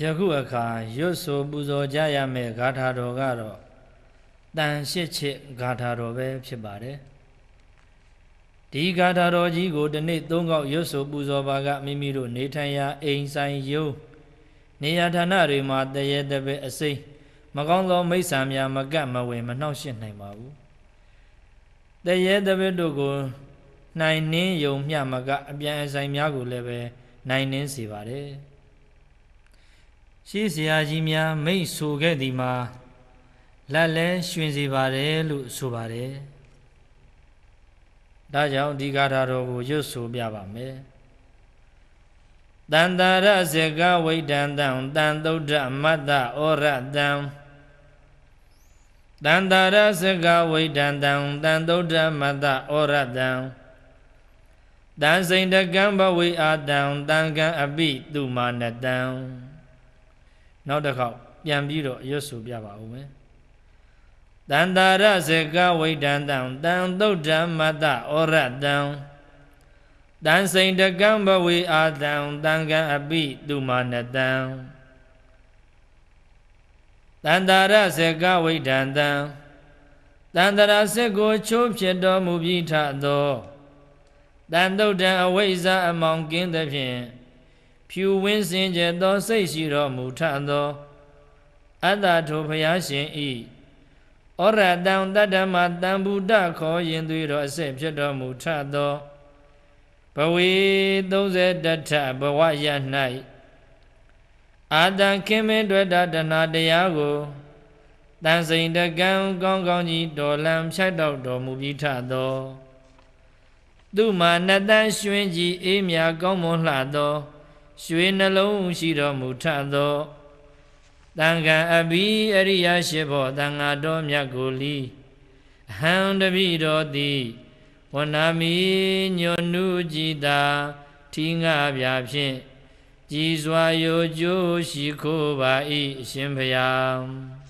ယခုအခါရွတ်ဆိုပူဇော်ကြရမယ့်ဂါထာတော်ကတော့တန်ရှစ်ချစ်ဂါထာတော်ပဲဖြစ်ပါတယ်ဒီဂါထာတော်ကြီးကိုဒီနေ့သုံးခေါက်ရွတ်ဆိုပူဇော်ပါကမိမိတို့နေထိုင်ရာအိမ်ဆိုင်ယုံနေရာဌာနတွေမှာတရေတပည့်အစိမ့်မကောင်းသောမိစ္ဆာများမကတ်မဝင်မနှောက်ယှက်နိုင်ပါဘူးတရေတပည့်တို့ကိုနိုင်နှင်းယုံမျှမကအပြန်အဆိုင်များကိုလည်းပဲနိုင်နှင်းစေပါတယ် ရှေးဆရာကြီးများမိတ်ဆိုခဲ့သည်မှာလက်လဲရှင်စေပါတယ်လို့ဆိုပါတယ်။ဒါကြောင့်ဒီဂါထာတော်ကိုရွတ်ဆိုပြပါမယ်။တန်တာရစကဝိဒန္တံတန်သုဒ္ဓမတ္တဩရတံတန်တာရစကဝိဒန္တံတန်သုဒ္ဓမတ္တဩရတံတန်စိန်တကံဘဝိအာတံတန်ကံအပိတုမာနတံ နောက်တစ်ခေါက်ပြန်ပြီးတော့ရွတ်ဆိုပြပါဦးမယ်တန္တာရစေကဝိဒံတံတံသုဒ္ဓမတ္တဩရတံတန်စိန်တကံဘဝေအာတံတန်ကံအပိသူမာနတံတန္တာရစေကဝိဒံတံတန္တရာစေကိုချိုးဖြစ်တော်မူပြီးထသောတန်တုတ်တံအဝိဇ္ဇအမောင်ကင်းသဖြင့် ဖြူဝင်းစင်ကြသောစိတ်ရှိတော်မူထသောအတ္တထိုဘုရားရှင်ဤဩရတံတတ္တမတံဗုဒ္ဓခေါ်ရင်သွေတော်အစစ်ဖြစ်တော်မူထသောဘဝေ30တထဘဝရ၌အာတံခင်မင်းတွေ့တာတဏတရားကိုတန်စိန်တကံကောင်းကောင်းကြီးတော်လံဖြတ်တော့တော်မူပြီးထသောသူမှာနတန်ရွှင်ကြည်အေးမြကောင်းမွန်လှသော ရွှေနှလုံးရှိတော်မူထသောတန်ခံအဘိအရိယရှိဘောတန်ဃာတော်မြတ်ကိုလီအဟံတပိတော်သည်ဝနာမီညွန်နုကြည်သာထီငါပြဖြင့်ကြည်စွာရိုကြိုးရှိခိုးပါ၏အရှင်ဘုရား